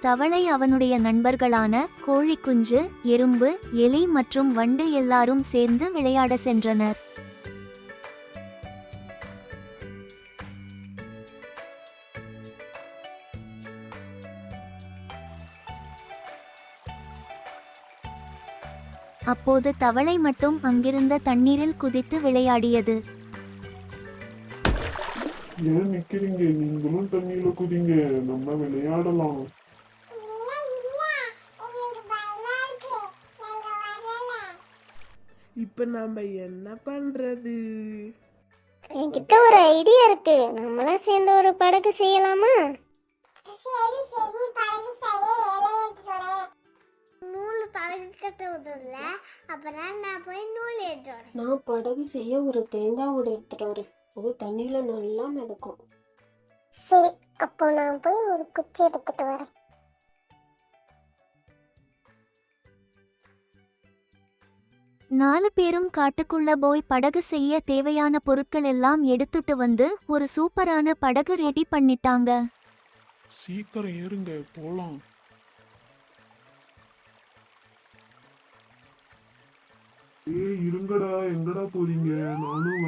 தவளை அவனுடைய நண்பர்களான கோழி குஞ்சு எறும்பு எலி மற்றும் வண்டு எல்லாரும் சேர்ந்து விளையாட சென்றனர். அப்போது தவளை மட்டும் அங்கிருந்த தண்ணீரில் குதித்து விளையாடியது. ஏன் நிக்கிறீங்க? நீங்களும் தண்ணியில குதிங்க. நம்ம விளையாடலாம். இப்ப நாம என்ன பண்றது? என்கிட்ட ஒரு ஐடியா இருக்கு. நம்மளாம் சேர்ந்து ஒரு படகு செய்யலாமா? சரி சரி. படகு செய்ய இலை எடுத்துட்டு நூல் படகு கட்ட உதவல அப்புறம் நான் போய் நூல் எடுத்துறேன் நான் படகு செய்ய ஒரு தேங்காய் ஓடு எடுத்துட்டு வரேன். அது தண்ணியில நல்லா மிதக்கும். சரி அப்போ நான் போய் ஒரு குச்சி எடுத்துட்டு வரேன். நாலு பேரும் காட்டுக்குள்ள போய் படகு செய்ய தேவையான பொருட்கள் எல்லாம் எடுத்துட்டு வந்து ஒரு சூப்பரான படகு ரெடி பண்ணிட்டாங்க. சீக்கிரம் ஏறுங்க போலாம். ஏய் இருங்கடா எங்கடா போறீங்க? நானும்